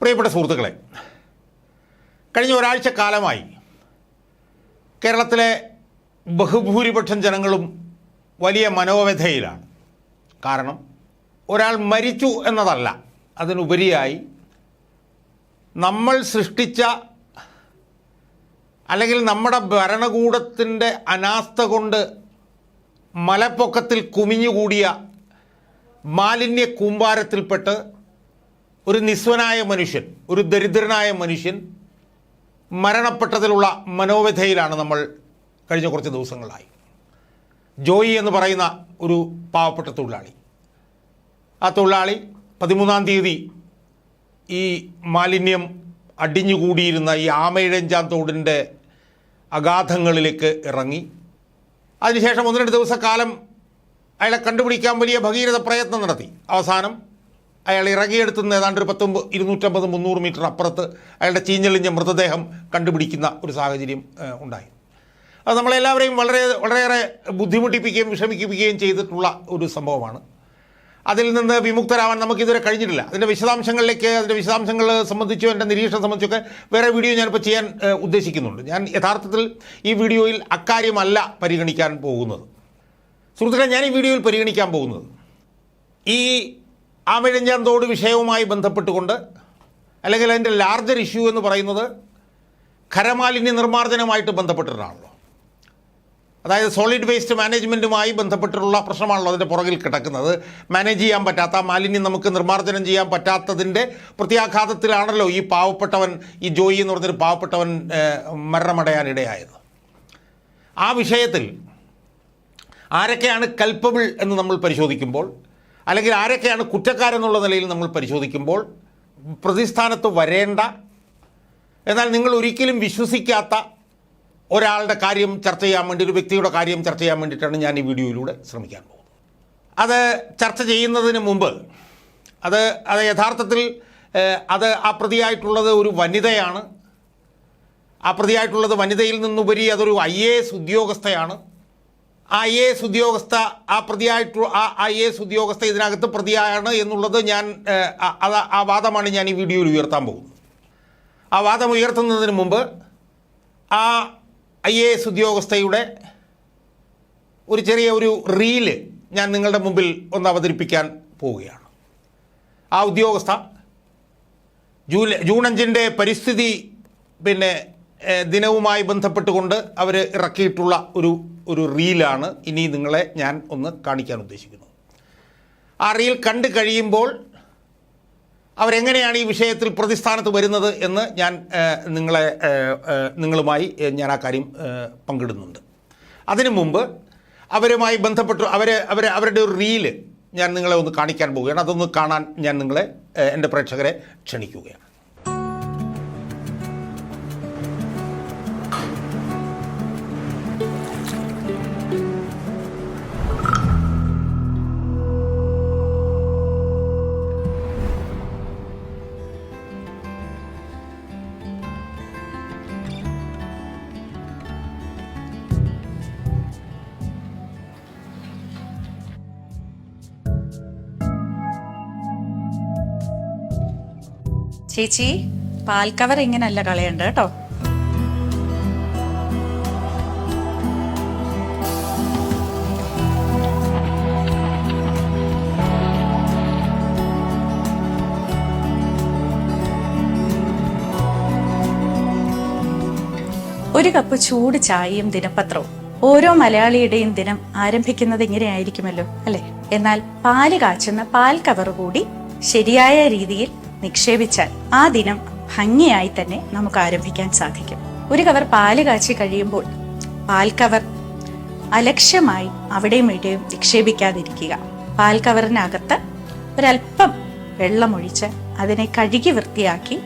പ്രിയപ്പെട്ട സുഹൃത്തുക്കളെ കഴിഞ്ഞ ഒരാഴ്ച കാലമായി കേരളത്തിലെ ബഹുഭൂരിപക്ഷം ജനങ്ങളും വലിയ മനോവ്യഥയിലാണ്. കാരണം ഒരാൾ മരിച്ചു എന്നതല്ല അതിനുപരിയായി നമ്മൾ സൃഷ്ടിച്ച അല്ലെങ്കിൽ നമ്മുടെ ഭരണകൂടത്തിന്റെ അനാസ്ഥ കൊണ്ട് മലപ്പൊക്കത്തിൽ കുമിഞ്ഞുകൂടിയ മാലിന്യ കൂമ്പാരത്തിൽപ്പെട്ട് ഒരു നിസ്വനായ മനുഷ്യൻ ഒരു ദരിദ്രനായ മനുഷ്യൻ മരണപ്പെട്ടതിലുള്ള മനോവ്യഥയിലാണ് നമ്മൾ കഴിഞ്ഞ കുറച്ച് ദിവസങ്ങളായി. ജോയി എന്ന് പറയുന്ന ഒരു പാവപ്പെട്ട തൊഴിലാളി. ആ തൊഴിലാളി പതിമൂന്നാം തീയതി ഈ മാലിന്യം അടിഞ്ഞുകൂടിയിരുന്ന ഈ ആമയിഴഞ്ചാൻ തോടിന്റെ അഗാധങ്ങളിലേക്ക് ഇറങ്ങി. അതിനുശേഷം ഒന്ന് രണ്ട് ദിവസക്കാലം അയാളെ കണ്ടുപിടിക്കാൻ വലിയ ഭഗീരഥ പ്രയത്നം നടത്തി. അവസാനം അയാൾ ഇറങ്ങിയെടുത്തുന്ന ഏതാണ്ട് ഒരു പത്തൊമ്പത് ഇരുന്നൂറ്റമ്പത് മുന്നൂറ് മീറ്റർ അപ്പുറത്ത് അയാളുടെ ചീഞ്ഞളിഞ്ഞ മൃതദേഹം കണ്ടുപിടിക്കുന്ന ഒരു സാഹചര്യം ഉണ്ടായി. അത് നമ്മളെല്ലാവരെയും വളരെ വളരെയേറെ ബുദ്ധിമുട്ടിപ്പിക്കുകയും വിഷമിപ്പിക്കുകയും ചെയ്തിട്ടുള്ള ഒരു സംഭവമാണ്. അതിൽ നിന്ന് വിമുക്തരാവാൻ നമുക്കിതുവരെ കഴിഞ്ഞിട്ടില്ല. അതിന്റെ വിശദാംശങ്ങളിലേക്ക് അതിന്റെ വിശദാംശങ്ങൾ സംബന്ധിച്ചോ എന്റെ നിരീക്ഷണം സംബന്ധിച്ചൊക്കെ വേറെ വീഡിയോ ഞാനിപ്പോൾ ചെയ്യാൻ ഉദ്ദേശിക്കുന്നുണ്ട്. ഞാൻ യഥാർത്ഥത്തിൽ ഈ വീഡിയോയിൽ അക്കാര്യമല്ല പരിഗണിക്കാൻ പോകുന്നത്. സുഹൃത്തുക്കളെ ഞാൻ ഈ വീഡിയോയിൽ പരിഗണിക്കാൻ പോകുന്നത്. ഈ ആമിഴഞ്ചാൻ തോട് വിഷയവുമായി ബന്ധപ്പെട്ടുകൊണ്ട് അല്ലെങ്കിൽ അതിന്റെ ലാർജർ ഇഷ്യൂ എന്ന് പറയുന്നത് ഖരമാലിന്യ നിർമ്മാർജനമായിട്ട് ബന്ധപ്പെട്ടിട്ടാണല്ലോ. അതായത് സോളിഡ് വേസ്റ്റ് മാനേജ്മെന്റുമായി ബന്ധപ്പെട്ടിട്ടുള്ള പ്രശ്നമാണല്ലോ അതിന്റെ പുറകിൽ കിടക്കുന്നത്. മാനേജ് ചെയ്യാൻ പറ്റാത്ത മാലിന്യം നമുക്ക് നിർമ്മാർജനം ചെയ്യാൻ പറ്റാത്തതിന്റെ പ്രത്യാഘാതത്തിലാണല്ലോ ഈ പാവപ്പെട്ടവൻ ഈ ജോയി എന്ന് പറഞ്ഞൊരു പാവപ്പെട്ടവൻ മരണമടയാനിടയായത്. ആ വിഷയത്തിൽ ആരൊക്കെയാണ് കൽപ്പബിൾ എന്ന് നമ്മൾ പരിശോധിക്കുമ്പോൾ അല്ലെങ്കിൽ ആരൊക്കെയാണ് കുറ്റക്കാരെന്നുള്ള നിലയിൽ നമ്മൾ പരിശോധിക്കുമ്പോൾ പ്രതിസ്ഥാനത്ത് വരേണ്ട എന്നാൽ നിങ്ങൾ ഒരിക്കലും വിശ്വസിക്കാത്ത ഒരാളുടെ കാര്യം ചർച്ച ചെയ്യാൻ വേണ്ടി ഒരു വ്യക്തിയുടെ കാര്യം ചർച്ച ചെയ്യാൻ വേണ്ടിയിട്ടാണ് ഞാൻ ഈ വീഡിയോയിലൂടെ ശ്രമിക്കാൻ പോകുന്നത്. അത് ചർച്ച ചെയ്യുന്നതിന് മുമ്പ് അത് അത് യഥാർത്ഥത്തിൽ അത് ആ പ്രതിയായിട്ടുള്ളത് ഒരു വനിതയാണ്. ആ പ്രതിയായിട്ടുള്ളത് വനിതയിൽ നിന്നുപരി അതൊരു ഐ എ എസ് ഉദ്യോഗസ്ഥയാണ്. ഐ എ എസ് ഉദ്യോഗസ്ഥ ആ പ്രതിയായിട്ട് ആ ഐ എ എസ് ഉദ്യോഗസ്ഥ ഇതിനകത്ത് പ്രതിയാണ് എന്നുള്ളത് ഞാൻ അത് ആ വാദമാണ് ഞാൻ ഈ വീഡിയോയിൽ ഉയർത്താൻ പോകുന്നത്. ആ വാദം ഉയർത്തുന്നതിന് മുമ്പ് ആ ഐ എ എസ് ഉദ്യോഗസ്ഥയുടെ ഒരു ചെറിയ ഒരു റീൽ ഞാൻ നിങ്ങളുടെ മുമ്പിൽ ഒന്ന് അവതരിപ്പിക്കാൻ പോവുകയാണ്. ആ ഉദ്യോഗസ്ഥ ജൂലൈ ജൂൺ അഞ്ചിന്റെ പരിസ്ഥിതി പിന്നെ ദിനവുമായി ബന്ധപ്പെട്ടുകൊണ്ട് അവർ ഇറക്കിയിട്ടുള്ള ഒരു ഒരു റീലാണ് ഇനി നിങ്ങളെ ഞാൻ ഒന്ന് കാണിക്കാൻ ഉദ്ദേശിക്കുന്നത്. ആ റീൽ കണ്ടു കഴിയുമ്പോൾ അവരെങ്ങനെയാണ് ഈ വിഷയത്തിൽ പ്രതിസ്ഥാനത്ത് വരുന്നത് എന്ന് ഞാൻ നിങ്ങളെ നിങ്ങളുമായി ഞാൻ ആ കാര്യം പങ്കിടുന്നുണ്ട്. അതിനു മുമ്പ് അവരുമായി ബന്ധപ്പെട്ട് അവർ അവർ അവരുടെ ഒരു റീൽ ഞാൻ നിങ്ങളെ ഒന്ന് കാണിക്കാൻ പോവുകയാണ്. അതൊന്ന് കാണാൻ ഞാൻ നിങ്ങളെ എന്റെ പ്രേക്ഷകരെ ക്ഷണിക്കുകയാണ്. ചേച്ചി പാൽ കവർ ഇങ്ങനല്ല കളയണ്ട കേട്ടോ. ഒരു കപ്പ് ചൂട് ചായയും ദിനപത്രവും. ഓരോ മലയാളിയുടെയും ദിനം ആരംഭിക്കുന്നത് ഇങ്ങനെയായിരിക്കുമല്ലോ അല്ലെ? എന്നാൽ പാൽ കാച്ചുന്ന പാൽ കവർ കൂടി ശരിയായ രീതിയിൽ നിക്ഷേപിച്ചാൽ ആ ദിനം ഭംഗിയായി തന്നെ നമുക്ക് ആരംഭിക്കാൻ സാധിക്കും. ഒരു കവർ പാൽ കാച്ചി കഴിയുമ്പോൾ പാൽ കവർ അലക്ഷ്യമായി അവിടെയും ഇവിടെയും നിക്ഷേപിക്കാതിരിക്കുക. പാൽ കവറിനകത്ത് ഒരല്പം വെള്ളമൊഴിച്ച് അതിനെ കഴുകി വൃത്തിയാക്കി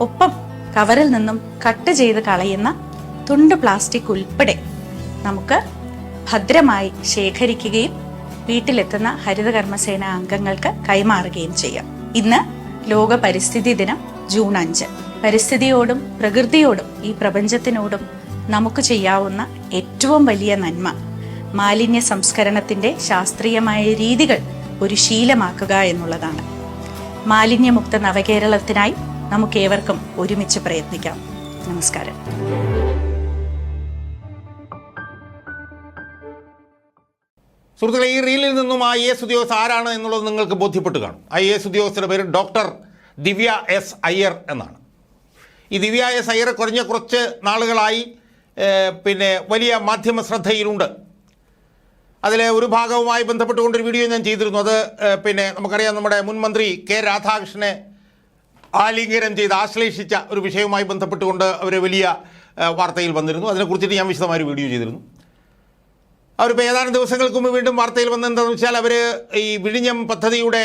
ഒപ്പം കവറിൽ നിന്നും കട്ട് ചെയ്ത് കളയുന്ന തുണ്ട് പ്ലാസ്റ്റിക് ഉൾപ്പെടെ നമുക്ക് ഭദ്രമായി ശേഖരിക്കുകയും വീട്ടിലെത്തുന്ന ഹരിതകർമ്മസേന അംഗങ്ങൾക്ക് കൈമാറുകയും ചെയ്യാം. ഇന്ന് ലോക പരിസ്ഥിതി ദിനം ജൂൺ അഞ്ച്. പരിസ്ഥിതിയോടും പ്രകൃതിയോടും ഈ പ്രപഞ്ചത്തിനോടും നമുക്ക് ചെയ്യാവുന്ന ഏറ്റവും വലിയ നന്മ മാലിന്യ സംസ്കരണത്തിന്റെ ശാസ്ത്രീയമായ രീതികൾ ഒരു ശീലമാക്കുക എന്നുള്ളതാണ്. മാലിന്യമുക്ത നവകേരളത്തിനായി നമുക്ക് ഏവർക്കും ഒരുമിച്ച് പ്രയത്നിക്കാം. നമസ്കാരം. സുഹൃത്തുക്കളെ ഈ റീലിൽ നിന്നും ഐ എസ് ഉദ്യോഗസ്ഥ ആരാണ് എന്നുള്ളത് നിങ്ങൾക്ക് ബോധ്യപ്പെട്ട് കാണും. ഐ എസ് ഉദ്യോഗസ്ഥരുടെ പേര് ഡോക്ടർ ദിവ്യ എസ് അയ്യർ എന്നാണ്. ഈ ദിവ്യ എസ് അയ്യർ കുറഞ്ഞ കുറച്ച് നാളുകളായി പിന്നെ വലിയ മാധ്യമ ശ്രദ്ധയിലുണ്ട്. അതിലെ ഒരു ഭാഗവുമായി ബന്ധപ്പെട്ടുകൊണ്ടൊരു വീഡിയോ ഞാൻ ചെയ്തിരുന്നു. അത് പിന്നെ നമുക്കറിയാം നമ്മുടെ മുൻ മന്ത്രി കെ രാധാകൃഷ്ണനെ ആലിംഗനം ചെയ്ത് ആശ്ലേഷിച്ച ഒരു വിഷയവുമായി ബന്ധപ്പെട്ടുകൊണ്ട് അവർ വലിയ വാർത്തയിൽ വന്നിരുന്നു. അതിനെക്കുറിച്ചിട്ട് ഞാൻ വിശദമായൊരു വീഡിയോ ചെയ്തിരുന്നു. അവരിപ്പോൾ ഏതാനും ദിവസങ്ങൾക്ക് മുമ്പ് വീണ്ടും വാർത്തയിൽ വന്നെന്താണെന്ന് വെച്ചാൽ അവർ ഈ വിഴിഞ്ഞം പദ്ധതിയുടെ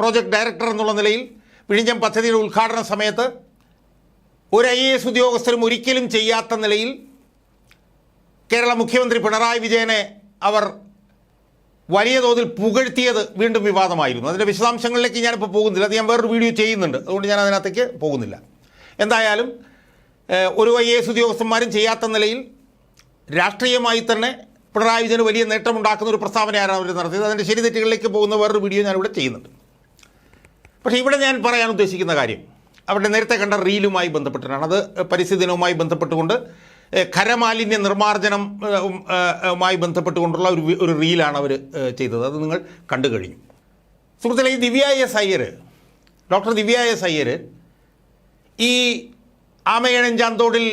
പ്രോജക്റ്റ് ഡയറക്ടർ എന്നുള്ള നിലയിൽ വിഴിഞ്ഞം പദ്ധതിയുടെ ഉദ്ഘാടന സമയത്ത് ഒരു ഐ എ എസ് ഉദ്യോഗസ്ഥരും ഒരിക്കലും ചെയ്യാത്ത നിലയിൽ കേരള മുഖ്യമന്ത്രി പിണറായി വിജയനെ അവർ വലിയ തോതിൽ പുകഴ്ത്തിയത് വീണ്ടും വിവാദമായിരുന്നു. അതിന്റെ വിശദാംശങ്ങളിലേക്ക് ഞാനിപ്പോൾ പോകുന്നില്ല. അത് ഞാൻ വേറൊരു വീഡിയോ ചെയ്യുന്നുണ്ട്. അതുകൊണ്ട് ഞാൻ അതിനകത്തേക്ക് പോകുന്നില്ല. എന്തായാലും ഒരു ഐ എ എസ് ഉദ്യോഗസ്ഥന്മാരും ചെയ്യാത്ത നിലയിൽ രാഷ്ട്രീയമായി തന്നെ പിണറായി വിജയന് വലിയ നേട്ടമുണ്ടാക്കുന്ന ഒരു പ്രസ്താവനയാണ് അവർ നടത്തിയത്. അതിന്റെ ശരി തെറ്റുകളിലേക്ക് പോകുന്ന വേറൊരു വീഡിയോ ഞാനിവിടെ ചെയ്യുന്നുണ്ട്. പക്ഷേ ഇവിടെ ഞാൻ പറയാൻ ഉദ്ദേശിക്കുന്ന കാര്യം അവരുടെ നേരത്തെ കണ്ട റീലുമായി ബന്ധപ്പെട്ടിട്ടാണ്. അത് പരിസ്ഥിതി ദിനവുമായി ബന്ധപ്പെട്ടുകൊണ്ട് ഖരമാലിന്യ നിർമ്മാർജനം മായി ബന്ധപ്പെട്ടുകൊണ്ടുള്ള ഒരു ഒരു റീലാണ് അവർ ചെയ്തത്. അത് നിങ്ങൾ കണ്ടു കഴിഞ്ഞു. സുഹൃത്തുക്കളെ ഈ Divya S Iyer doctor Divya S Iyer ഈ ആമയണഞ്ചാന്തോടിൽ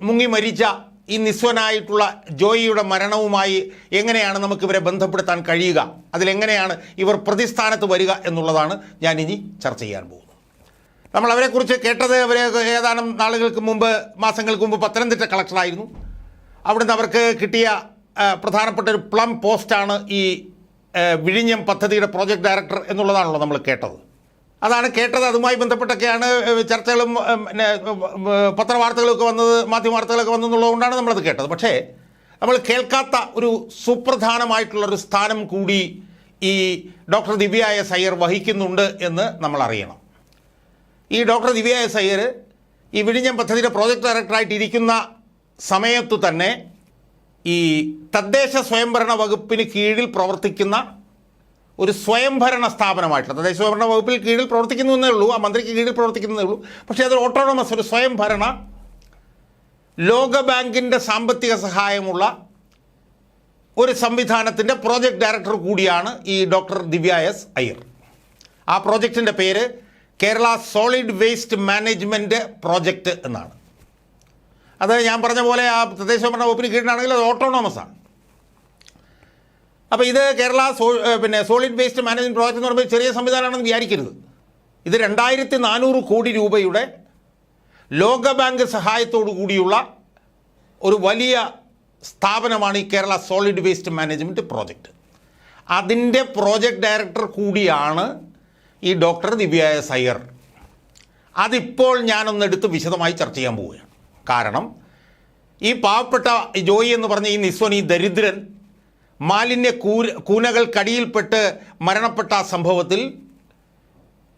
മുങ്ങി മരിച്ച ഈ നിസ്വനായിട്ടുള്ള ജോയിയുടെ മരണവുമായി എങ്ങനെയാണ് നമുക്ക് ഇവരെ ബന്ധപ്പെടുത്താൻ കഴിയുക? അതിലെങ്ങനെയാണ് ഇവർ പ്രതിസ്ഥാനത്ത് വരിക എന്നുള്ളതാണ് ഞാൻ ഇനി ചർച്ച ചെയ്യാൻ പോകുന്നത്. നമ്മൾ അവരെക്കുറിച്ച് കേട്ടത് അവരെ ഏതാനും നാളുകൾക്ക് മുമ്പ് മാസങ്ങൾക്ക് മുമ്പ് പത്തനംതിട്ട കളക്ടറായിരുന്നു. അവിടുന്ന് അവർക്ക് കിട്ടിയ പ്രധാനപ്പെട്ട ഒരു പ്ലം പോസ്റ്റാണ് ഈ വിഴിഞ്ഞം പദ്ധതിയുടെ പ്രോജക്റ്റ് ഡയറക്ടർ എന്നുള്ളതാണല്ലോ നമ്മൾ കേട്ടത്. അതാണ് കേട്ടത്. അതുമായി ബന്ധപ്പെട്ടൊക്കെയാണ് ചർച്ചകളും പിന്നെ പത്രവാർത്തകളൊക്കെ വന്നത് മാധ്യമവാർത്തകളൊക്കെ വന്നതെന്നുള്ളതുകൊണ്ടാണ് നമ്മളത് കേട്ടത്. പക്ഷേ നമ്മൾ കേൾക്കാത്ത ഒരു സുപ്രധാനമായിട്ടുള്ള ഒരു സ്ഥാനം കൂടി ഈ ഡോക്ടർ ദിവ്യ എസ് അയ്യർ വഹിക്കുന്നുണ്ട് എന്ന് നമ്മൾ അറിയണം ഈ ഡോക്ടർ ദിവ്യ എസ് അയ്യർ ഈ വിഴിഞ്ഞം പദ്ധതിയുടെ പ്രോജക്റ്റ് ഡയറക്ടറായിട്ട് ഇരിക്കുന്ന സമയത്തു തന്നെ ഈ തദ്ദേശ സ്വയംഭരണ വകുപ്പിന് കീഴിൽ പ്രവർത്തിക്കുന്ന ഒരു സ്വയംഭരണ സ്ഥാപനമായിട്ടുള്ള തദ്ദേശഭരണ വകുപ്പിൽ കീഴിൽ പ്രവർത്തിക്കുന്നു എന്നേ ഉള്ളൂ ആ മന്ത്രിക്ക് കീഴിൽ പ്രവർത്തിക്കുന്നതേ ഉള്ളൂ. പക്ഷേ അത് ഓട്ടോണമസ് ഒരു സ്വയംഭരണ ലോകബാങ്കിന്റെ സാമ്പത്തിക സഹായമുള്ള ഒരു സംവിധാനത്തിന്റെ പ്രോജക്റ്റ് ഡയറക്ടർ കൂടിയാണ് ഈ ഡോക്ടർ ദിവ്യ എസ് അയ്യർ. ആ പ്രോജക്റ്റിന്റെ പേര് Kerala solid waste management project എന്നാണ്. അത് ഞാൻ പറഞ്ഞ പോലെ ആ തദ്ദേശ ഭരണ വകുപ്പിന് കീഴിലാണെങ്കിൽ അത് ഓട്ടോണോമസ് ആണ്. അപ്പോൾ ഇത് കേരള സോ പിന്നെ സോളിഡ് വേസ്റ്റ് മാനേജ്മെന്റ് പ്രോജക്റ്റ് എന്ന് പറയുമ്പോൾ ചെറിയ സംവിധാനമാണെന്ന് വിചാരിക്കരുത്. ഇത് രണ്ടായിരത്തി നാനൂറ് കോടി രൂപയുടെ ലോകബാങ്ക് സഹായത്തോടു കൂടിയുള്ള ഒരു വലിയ സ്ഥാപനമാണ് ഈ Kerala solid waste management project അതിന്റെ പ്രോജക്റ്റ് ഡയറക്ടർ കൂടിയാണ് ഈ ഡോക്ടർ ദിവ്യ എസ് അയ്യർ അതിപ്പോൾ ഞാനൊന്നെടുത്ത് വിശദമായി ചർച്ച ചെയ്യാൻ പോവുകയാണ്. കാരണം ഈ പാവപ്പെട്ട ജോയി എന്ന് പറഞ്ഞ ഈ നിസ്വൻ ഈ ദരിദ്രൻ മാലിന്യ കൂനകൾക്കടിയിൽപ്പെട്ട് മരണപ്പെട്ട ആ സംഭവത്തിൽ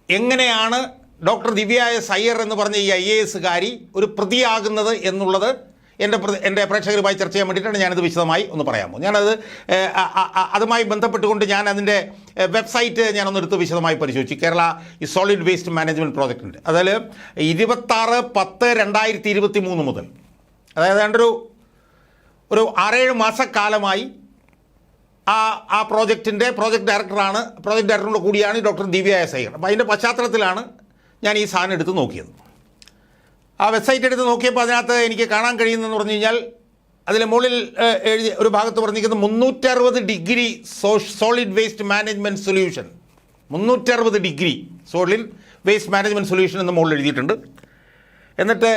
എങ്ങനെയാണ് ഡോക്ടർ ദിവ്യ എസ് അയ്യർ എന്ന് പറഞ്ഞ ഈ ഐ എ എസുകാരി ഒരു പ്രതിയാകുന്നത് എന്നുള്ളത് എന്റെ എന്റെ പ്രേക്ഷകരുമായി ചർച്ച ചെയ്യാൻ വേണ്ടിയിട്ടാണ് ഞാനത് വിശദമായി ഒന്ന് പറയാമോ? ഞാനത് അതുമായി ബന്ധപ്പെട്ടുകൊണ്ട് ഞാൻ അതിന്റെ വെബ്സൈറ്റ് ഞാനൊന്നെടുത്ത് വിശദമായി പരിശോധിച്ചു. കേരള ഈ സോളിഡ് വേസ്റ്റ് മാനേജ്മെന്റ് പ്രോജക്റ്റിന്റെ അതിൽ ഇരുപത്താറ് പത്ത് രണ്ടായിരത്തി ഇരുപത്തി മൂന്ന് മുതൽ അതായത് ഒരു ഒരു ആറേഴ് മാസക്കാലമായി ആ ആ പ്രോജക്റ്റിന്റെ പ്രോജക്റ്റ് ഡയറക്ടറാണ് പ്രോജക്റ്റ് ഡയറക്ടറിന്റെ കൂടിയാണ് ഈ ഡോക്ടർ ദിവ്യ എസ് അയ്യർ അപ്പോൾ അതിന്റെ പശ്ചാത്തലത്തിലാണ് ഞാൻ ഈ സാധനം എടുത്ത് നോക്കിയത്. ആ വെബ്സൈറ്റ് എടുത്ത് നോക്കിയപ്പോൾ അതിനകത്ത് എനിക്ക് കാണാൻ കഴിയുന്നതെന്ന് പറഞ്ഞു കഴിഞ്ഞാൽ അതിലെ മുകളിൽ എഴുതി ഒരു ഭാഗത്ത് പറഞ്ഞിരിക്കുന്നത് മുന്നൂറ്ററുപത് degree solid waste management solution. മുന്നൂറ്ററുപത് degree solid waste management solution എന്ന് മുകളിൽ എഴുതിയിട്ടുണ്ട്. എന്നിട്ട്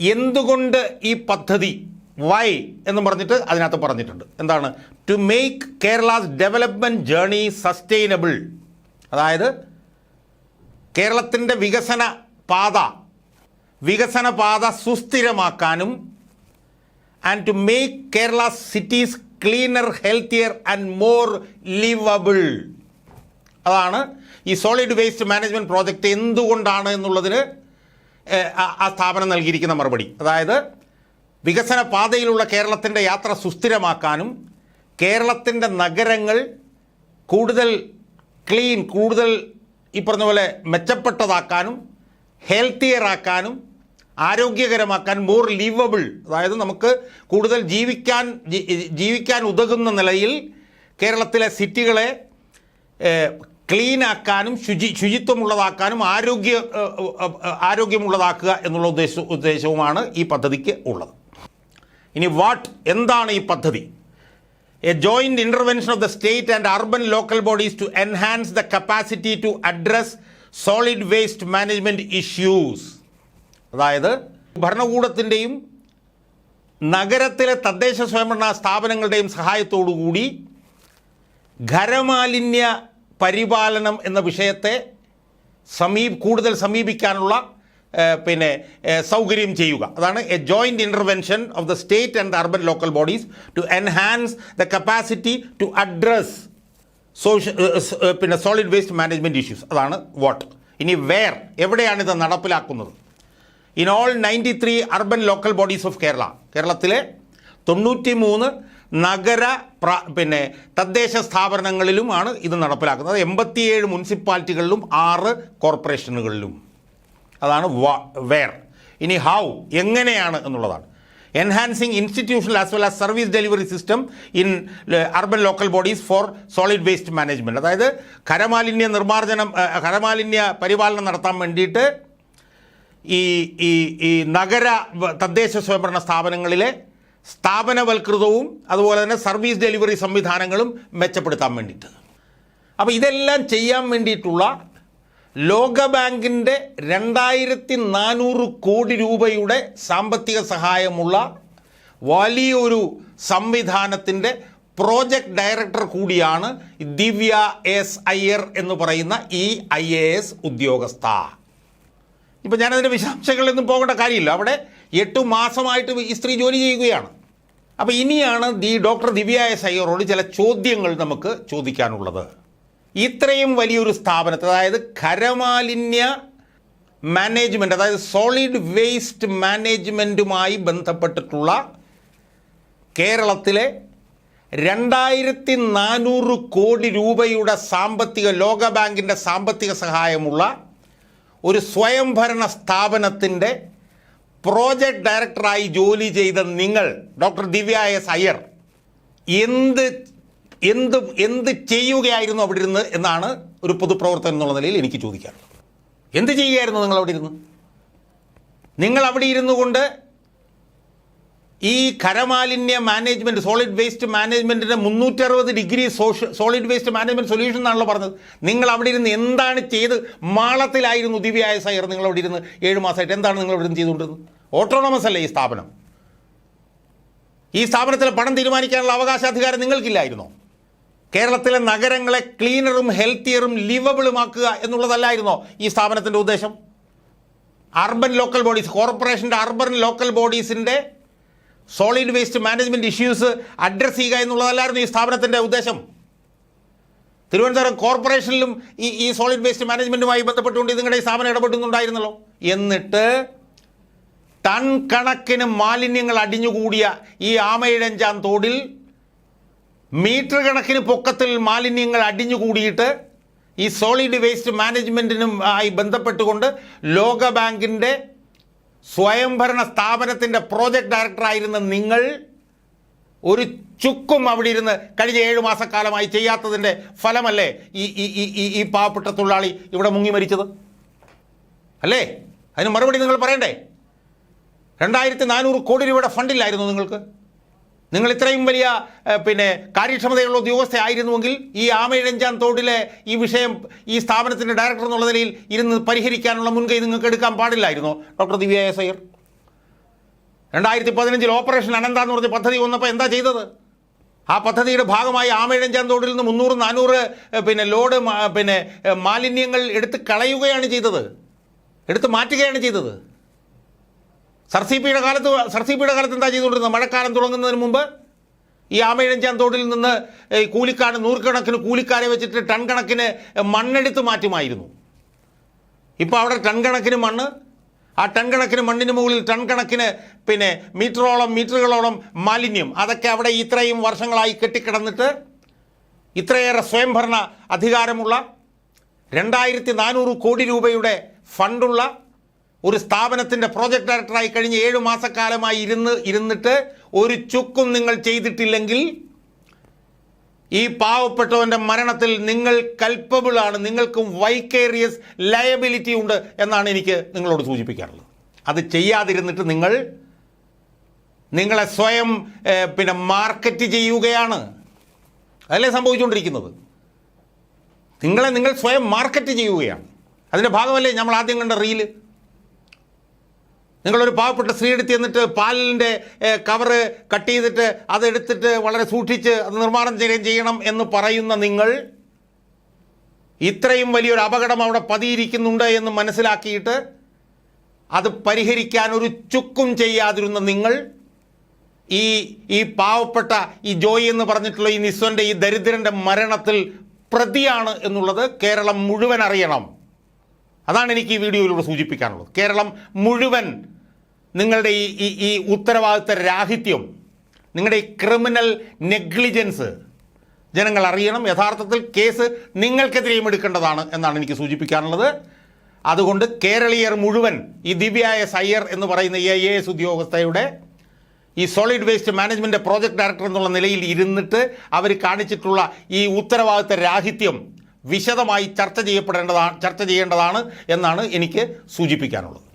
എന്തുകൊണ്ട് ഈ പദ്ധതി വൈ എന്ന് പറഞ്ഞിട്ട് അതിനകത്ത് പറഞ്ഞിട്ടുണ്ട്. എന്താണ്? To make Kerala's development journey sustainable അതായത് കേരളത്തിന്റെ വികസന പാത വികസന പാത സുസ്ഥിരമാക്കാനും and to make Kerala cities cleaner healthier and more livable അതാണ് ഈ സോളിഡ് വേസ്റ്റ് മാനേജ്മെന്റ് പ്രോജക്റ്റ് എന്തുകൊണ്ടാണ് എന്നുള്ളതിന് ആ സ്ഥാപനം നൽകിയിരിക്കുന്ന മറുപടി. അതായത് വികസന പാതയിലുള്ള കേരളത്തിന്റെ യാത്ര സുസ്ഥിരമാക്കാനും കേരളത്തിന്റെ നഗരങ്ങൾ കൂടുതൽ ക്ലീൻ കൂടുതൽ ഈ പറഞ്ഞ പോലെ മെച്ചപ്പെട്ടതാക്കാനും ഹെൽത്തിയർ ആക്കാനും ആരോഗ്യകരമാക്കാൻ മോർ ലിവബിൾ അതായത് നമുക്ക് കൂടുതൽ ജീവിക്കാൻ ജീവിക്കാൻ ഉതകുന്ന നിലയിൽ കേരളത്തിലെ സിറ്റികളെ ക്ലീനാക്കാനും ശുചി ശുചിത്വമുള്ളതാക്കാനും ആരോഗ്യ ആരോഗ്യമുള്ളതാക്കുക എന്നുള്ള ഉദ്ദേശ ഉദ്ദേശവുമാണ് ഈ പദ്ധതിക്ക് ഉള്ളത്. ഇനി വാട്ട് എന്താണ് ഈ പദ്ധതി? A joint intervention of the state and urban local bodies to enhance the capacity to address solid waste management issues അതായത് ഭരണകൂടത്തിന്റെയും നഗരത്തിലെ തദ്ദേശ സ്വയംഭരണ സ്ഥാപനങ്ങളുടെയും സഹായത്തോടുകൂടി ഖരമാലിന്യ പരിപാലനം എന്ന വിഷയത്തെ സമീ കൂടുതൽ സമീപിക്കാനുള്ള പിന്നെ സൗകര്യം ചെയ്യുക. അതാണ് a joint intervention of the state and urban local bodies to enhance the capacity to address social പിന്നെ സോളിഡ് വേസ്റ്റ് മാനേജ്മെന്റ് ഇഷ്യൂസ് അതാണ് വാട്ട് ഇനി വേർ എവിടെയാണ് ഇത് നടപ്പിലാക്കുന്നത്? In all ninety three urban local bodies of Kerala കേരളത്തിലെ തൊണ്ണൂറ്റി മൂന്ന് നഗര പിന്നെ തദ്ദേശ സ്ഥാപനങ്ങളിലുമാണ് ഇത് നടപ്പിലാക്കുന്നത്. എൺപത്തിയേഴ് മുനിസിപ്പാലിറ്റികളിലും ആറ് കോർപ്പറേഷനുകളിലും. അതാണ് വേർ. ഇനി ഹൗ എങ്ങനെയാണ് എന്നുള്ളതാണ്. Enhancing institutional as well as service delivery system in urban local bodies for solid waste management അതായത് ഖരമാലിന്യ നിർമ്മാർജനം കരമാലിന്യ പരിപാലനം നടത്താൻ വേണ്ടിയിട്ട് ഈ ഈ ഈ നഗര തദ്ദേശ സ്വയംഭരണ സ്ഥാപനങ്ങളിലെ സ്ഥാപനവൽകൃതവും അതുപോലെ തന്നെ സർവീസ് ഡെലിവറി സംവിധാനങ്ങളും മെച്ചപ്പെടുത്താൻ വേണ്ടിയിട്ട്. അപ്പോൾ ഇതെല്ലാം ചെയ്യാൻ വേണ്ടിയിട്ടുള്ള ലോകബാങ്കിന്റെ രണ്ടായിരത്തി നാനൂറ് കോടി രൂപയുടെ സാമ്പത്തിക സഹായമുള്ള വലിയൊരു സംവിധാനത്തിന്റെ പ്രോജക്റ്റ് ഡയറക്ടർ കൂടിയാണ് ദിവ്യ എസ് അയ്യർ എന്ന് പറയുന്ന ഈ ഐ എ എസ് ഉദ്യോഗസ്ഥ. ഇപ്പം ഞാനതിന്റെ വിശദാംശങ്ങളിലൊന്നും പോകേണ്ട കാര്യമില്ല. അവിടെ എട്ട് മാസമായിട്ട് ഈ സ്ത്രീ ജോലി ചെയ്യുകയാണ്. അപ്പോൾ ഇനിയാണ് ദി ഡോക്ടർ ദിവ്യ എസ് അയ്യറോട് ചില ചോദ്യങ്ങൾ നമുക്ക് ചോദിക്കാനുള്ളത്. ഇത്രയും വലിയൊരു സ്ഥാപനത്തെ അതായത് ഖരമാലിന്യ മാനേജ്മെന്റ് അതായത് സോളിഡ് വേസ്റ്റ് മാനേജ്മെന്റുമായി ബന്ധപ്പെട്ടിട്ടുള്ള കേരളത്തിലെ രണ്ടായിരത്തി നാനൂറ് കോടി രൂപയുടെ സാമ്പത്തിക ലോകബാങ്കിന്റെ സാമ്പത്തിക സഹായമുള്ള ഒരു സ്വയംഭരണ സ്ഥാപനത്തിന്റെ പ്രോജക്റ്റ് ഡയറക്ടറായി ജോലി ചെയ്ത നിങ്ങൾ ഡോക്ടർ ദിവ്യ എസ് അയ്യർ എന്ത് എന്ത് എന്ത് ചെയ്യുകയായിരുന്നു അവിടെ ഇരുന്ന് എന്നാണ് ഒരു പൊതുപ്രവർത്തകൻ എന്നുള്ള നിലയിൽ എനിക്ക് ചോദിക്കാറുള്ളത് എന്ത് ചെയ്യുകയായിരുന്നു നിങ്ങൾ അവിടെ ഇരുന്ന്? നിങ്ങൾ അവിടെ ഇരുന്നു കൊണ്ട് ഈ ഖരമാലിന്യ മാനേജ്മെന്റ് സോളിഡ് വേസ്റ്റ് മാനേജ്മെന്റിന്റെ മുന്നൂറ്ററുപത് ഡിഗ്രി സോഷ്യ സോളിഡ് വേസ്റ്റ് മാനേജ്മെന്റ് സൊല്യൂഷൻ എന്നാണല്ലോ പറഞ്ഞത്. നിങ്ങൾ അവിടെ ഇരുന്ന് എന്താണ് ചെയ്ത്? മാളത്തിലായിരുന്നു ദിവ്യായ സയർ നിങ്ങൾ അവിടെ ഇരുന്ന് ഏഴ് മാസമായിട്ട്. എന്താണ് നിങ്ങൾ അവിടെ ഇരുന്ന് ചെയ്തുകൊണ്ടിരുന്നത്? ഓട്ടോണമസ് അല്ലേ ഈ സ്ഥാപനം? ഈ സ്ഥാപനത്തിലെ പണം തീരുമാനിക്കാനുള്ള അവകാശാധികാരം നിങ്ങൾക്കില്ലായിരുന്നോ? കേരളത്തിലെ നഗരങ്ങളെ ക്ലീനറും ഹെൽത്തിയറും ലിവബിളുമാക്കുക എന്നുള്ളതല്ലായിരുന്നോ ഈ സ്ഥാപനത്തിന്റെ ഉദ്ദേശം? അർബൻ ലോക്കൽ ബോഡീസ് കോർപ്പറേഷന്റെ urban local ബോഡീസിന്റെ solid waste management issues address ചെയ്യുക എന്നുള്ളതല്ലായിരുന്നു ഈ സ്ഥാപനത്തിന്റെ ഉദ്ദേശം. തിരുവനന്തപുരം കോർപ്പറേഷനിലും ഈ ഈ സോളിഡ് വേസ്റ്റ് മാനേജ്മെന്റുമായി ബന്ധപ്പെട്ടുകൊണ്ട് നിങ്ങളുടെ ഈ സ്ഥാപനം ഇടപെട്ടുന്നുണ്ടായിരുന്നല്ലോ? എന്നിട്ട് ടൺ കണക്കിന് മാലിന്യങ്ങൾ അടിഞ്ഞുകൂടിയ ഈ ആമയിഴഞ്ചാൻ തോടിൽ മീറ്റർ കണക്കിന് പൊക്കത്തിൽ മാലിന്യങ്ങൾ അടിഞ്ഞുകൂടിയിട്ട് ഈ സോളിഡ് വേസ്റ്റ് മാനേജ്മെന്റിനും ആയി ബന്ധപ്പെട്ടുകൊണ്ട് ലോകബാങ്കിന്റെ സ്വയംഭരണ സ്ഥാപനത്തിന്റെ പ്രോജക്റ്റ് ഡയറക്ടറായിരുന്ന നിങ്ങൾ ഒരു ചുക്കും അവിടെ ഇരുന്ന് കഴിഞ്ഞ ഏഴ് മാസക്കാലമായി ചെയ്യാത്തതിന്റെ ഫലമല്ലേ ഈ ഈ ഈ ഈ പാവപ്പെട്ട തൊഴിലാളി ഇവിടെ മുങ്ങി മരിച്ചത്? അല്ലേ? അതിന് മറുപടി നിങ്ങൾ പറയണ്ടേ? രണ്ടായിരത്തി നാനൂറ് കോടി രൂപയുടെ ഫണ്ടില്ലായിരുന്നു നിങ്ങൾക്ക്? നിങ്ങൾ ഇത്രയും വലിയ പിന്നെ കാര്യക്ഷമതയുള്ള ഉദ്യോഗസ്ഥയായിരുന്നുവെങ്കിൽ ഈ ആമയിഴഞ്ചാൻ തോട്ടിലെ ഈ വിഷയം ഈ സ്ഥാപനത്തിന്റെ ഡയറക്ടർ എന്നുള്ള നിലയിൽ ഇരുന്ന് പരിഹരിക്കാനുള്ള മുൻകൈ നിങ്ങൾക്ക് എടുക്കാൻ പാടില്ലായിരുന്നോ? ഡോക്ടർ ദിവ്യ എസ് അയ്യർ രണ്ടായിരത്തി പതിനഞ്ചിൽ ഓപ്പറേഷൻ അനന്ത എന്ന് പറഞ്ഞ പദ്ധതി വന്നപ്പോൾ എന്താ ചെയ്തത്? ആ പദ്ധതിയുടെ ഭാഗമായി ആമയിഴഞ്ചാൻ തോട്ടിൽ നിന്ന് മുന്നൂറ് നാനൂറ് പിന്നെ ലോഡ് പിന്നെ മാലിന്യങ്ങൾ എടുത്ത് കളയുകയാണ് ചെയ്തത്. എടുത്ത് മാറ്റുകയാണ് ചെയ്തത്. സർ സി പിയുടെ കാലത്ത് സർ സി പിയുടെ കാലത്ത് എന്താ ചെയ്തുകൊണ്ടിരുന്നത്? മഴക്കാലം തുടങ്ങുന്നതിന് മുമ്പ് ഈ ആമയിഴഞ്ചാൻ തോട്ടിൽ നിന്ന് ഈ കൂലിക്കാർ നൂറുകണക്കിന് കൂലിക്കാരെ വെച്ചിട്ട് ടൺ കണക്കിന് മണ്ണെടുത്ത് മാറ്റുമായിരുന്നു. ഇപ്പോൾ അവിടെ ടൺ കണക്കിന് മണ്ണ് ആ ടൺ കണക്കിന് മണ്ണിന് മുകളിൽ ടൺ കണക്കിന് പിന്നെ മീറ്ററോളം മീറ്ററുകളോളം മാലിന്യം. അതൊക്കെ അവിടെ ഇത്രയും വർഷങ്ങളായി കെട്ടിക്കിടന്നിട്ട് ഇത്രയേറെ സ്വയംഭരണ അധികാരമുള്ള രണ്ടായിരത്തി നാനൂറ് കോടി രൂപയുടെ ഫണ്ടുള്ള ഒരു സ്ഥാപനത്തിന്റെ പ്രോജക്റ്റ് ഡയറക്ടറായി കഴിഞ്ഞ ഏഴ് മാസക്കാലമായി ഇരുന്ന് ഇരുന്നിട്ട് ഒരു ചുക്കും നിങ്ങൾ ചെയ്തിട്ടില്ലെങ്കിൽ ഈ പാവപ്പെട്ടവന്റെ മരണത്തിൽ നിങ്ങൾ കൽപ്പബിളാണ് നിങ്ങൾക്കും വൈക്കേറിയസ് ലയബിലിറ്റി ഉണ്ട് എന്നാണ് എനിക്ക് നിങ്ങളോട് സൂചിപ്പിക്കാറുള്ളത്. അത് ചെയ്യാതിരുന്നിട്ട് നിങ്ങൾ നിങ്ങളെ സ്വയം പിന്നെ മാർക്കറ്റ് ചെയ്യുകയാണ്. അതല്ലേ സംഭവിച്ചുകൊണ്ടിരിക്കുന്നത്. നിങ്ങളെ നിങ്ങൾ സ്വയം മാർക്കറ്റ് ചെയ്യുകയാണ്. അതിന്റെ ഭാഗമല്ലേ നമ്മൾ ആദ്യം കണ്ട റീൽ? നിങ്ങളൊരു പാവപ്പെട്ട സ്ത്രീ എടുത്ത് എന്നിട്ട് പാലിന്റെ കവറ് കട്ട് ചെയ്തിട്ട് അതെടുത്തിട്ട് വളരെ സൂക്ഷിച്ച് അത് നിർമ്മാണം ചെയ്യുകയും ചെയ്യണം എന്ന് പറയുന്ന നിങ്ങൾ ഇത്രയും വലിയൊരു അപകടം അവിടെ പതിയിരിക്കുന്നുണ്ട് എന്ന് മനസ്സിലാക്കിയിട്ട് അത് പരിഹരിക്കാൻ ഒരു ചുക്കും ചെയ്യാതിരുന്ന നിങ്ങൾ ഈ ഈ പാവപ്പെട്ട ഈ ജോയി എന്ന് പറഞ്ഞിട്ടുള്ള ഈ നിസ്വന്റെ ഈ ദരിദ്രന്റെ മരണത്തിൽ പ്രതിയാണ് എന്നുള്ളത് കേരളം മുഴുവൻ അറിയണം. അതാണ് എനിക്ക് ഈ വീഡിയോയിലൂടെ സൂചിപ്പിക്കാനുള്ളത്. കേരളം മുഴുവൻ നിങ്ങളുടെ ഈ ഈ ഈ ഉത്തരവാദിത്ത രാഹിത്യം നിങ്ങളുടെ ഈ ക്രിമിനൽ നെഗ്ലിജൻസ് ജനങ്ങൾ അറിയണം. യഥാർത്ഥത്തിൽ കേസ് നിങ്ങൾക്കെതിരെയും എടുക്കേണ്ടതാണ് എന്നാണ് എനിക്ക് സൂചിപ്പിക്കാനുള്ളത്. അതുകൊണ്ട് കേരളീയർ മുഴുവൻ ഈ ദിവ്യായ സയ്യർ എന്ന് പറയുന്ന ഈ ഐ എ എസ് ഉദ്യോഗസ്ഥയുടെ ഈ solid waste management project director എന്നുള്ള നിലയിൽ ഇരുന്നിട്ട് അവർ കാണിച്ചിട്ടുള്ള ഈ ഉത്തരവാദിത്ത രാഹിത്യം വിശദമായി ചർച്ച ചെയ്യപ്പെടേണ്ടതാണ് ചർച്ച ചെയ്യേണ്ടതാണ് എന്നാണ് എനിക്ക് സൂചിപ്പിക്കാനുള്ളത്.